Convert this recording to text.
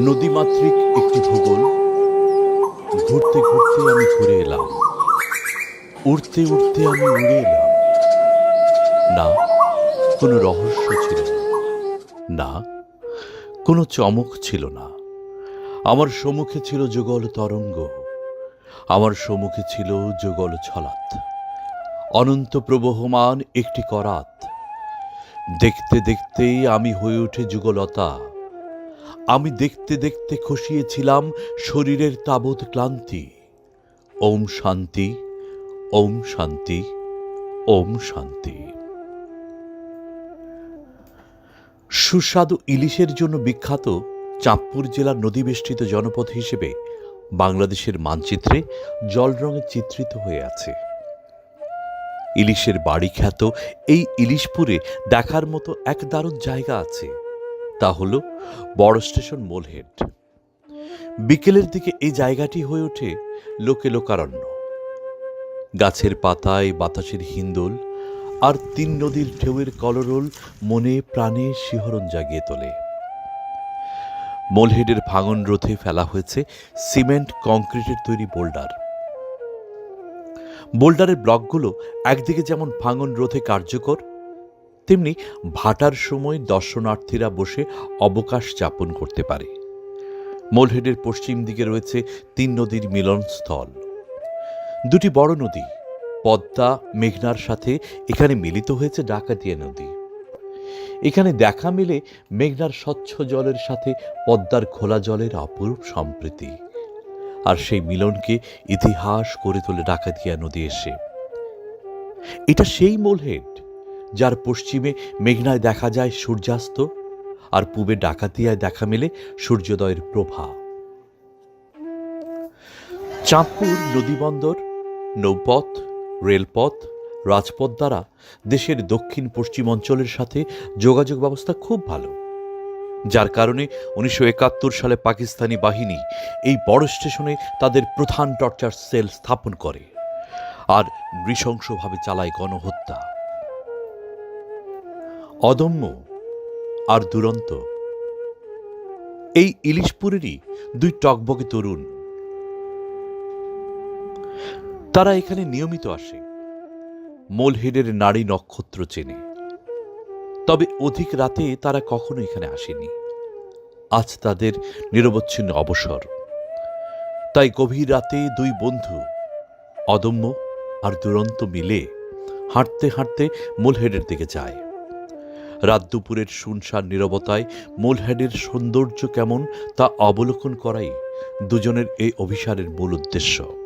নদীমাতৃক একটি ভূগোল। ঘুরতে ঘুরতে আমি ঘুরে এলাম। উড়তে উড়তে আমি উড়ে এলাম। না, কোনো রহস্য ছিল না। কোনো চমক ছিল না। আমার সম্মুখে ছিল যুগল তরঙ্গ। আমার সম্মুখে ছিল যুগল ছলাত অনন্ত প্রবহমান একটি করাত। দেখতে দেখতেই আমি হয়ে উঠে যুগলতা। আমি দেখতে দেখতে খসিয়েছিলাম শরীরের তাবৎ ক্লান্তি। ওম শান্তি ওম শান্তি ওম শান্তি। সুস্বাদু ইলিশের জন্য বিখ্যাত চাঁদপুর জেলার নদীবেষ্টিত জনপদ হিসেবে বাংলাদেশের মানচিত্রে জল রঙে চিত্রিত হয়ে আছে। ইলিশের বাড়ি খ্যাত এই ইলিশপুরে দেখার মতো এক দারুণ জায়গা আছে। তা হলো বড় স্টেশন মোলহেড। বিকেলের দিকে এই জায়গাটি হয়ে ওঠে লোকে লোকারণ্য। গাছের পাতায় বাতাসের হিন্দোল আর তিন নদীর ঢেউয়ের কলরোল মনে প্রাণে শিহরণ জাগিয়ে তোলে। মোলহেডের ভাঙন রোধে ফেলা হয়েছে সিমেন্ট, কংক্রিটের তৈরি বোল্ডার। বোল্ডারের ব্লকগুলো একদিকে যেমন ভাঙন রোধে কার্যকর তেমনি ভাটার সময় দর্শনার্থীরা বসে অবকাশ যাপন করতে পারে। মোলহেডের পশ্চিম দিকে রয়েছে তিন নদীর মিলনস্থল। দুটি বড় নদী, পদ্মা, মেঘনার সাথে এখানে মিলিত হয়েছে ডাকাতিয়া নদী। এখানে দেখা মিলে মেঘনার স্বচ্ছ জলের সাথে পদ্মার খোলা জলের অপরূপ সম্প্রীতি। আর সেই মিলনকে ইতিহাস করে তোলে ডাকাতিয়া নদী এসে। এটা সেই মোলহেড যার পশ্চিমে মেঘনায় দেখা যায় সূর্যাস্ত আর পূবে ডাকাতিয়ায় দেখা মেলে সূর্যোদয়ের প্রভা। চাঁদপুর নদীবন্দর, নৌপথ, রেলপথ, রাজপথ দ্বারা দেশের দক্ষিণ পশ্চিম অঞ্চলের সাথে যোগাযোগ ব্যবস্থা খুব ভালো। যার কারণে উনিশশো একাত্তর সালে পাকিস্তানি বাহিনী এই বড় স্টেশনে তাদের প্রধান টর্চার সেল স্থাপন করে আর নৃশংসভাবে চালায় গণহত্যা। অদম্য আর দুরন্ত। এই ইলিশপুরেরই দুই টকবকে তরুণ। তারা এখানে নিয়মিত আসে। মোলহেডের নারী নক্ষত্র চেনে। তবে অধিক রাতে তারা কখনো এখানে আসেনি। আজ তাদের নিরবচ্ছিন্ন অবসর। তাই গভীর রাতে দুই বন্ধু, অদম্য আর দুরন্ত মিলে হাঁটতে হাঁটতে মোলহেডের দিকে যায়। রাত দুপুরের শুনশান নিরবতায় মূলহেডের সৌন্দর্য কেমন তা অবলোকন করাই দুজনের এই অভিসারের মূল উদ্দেশ্য।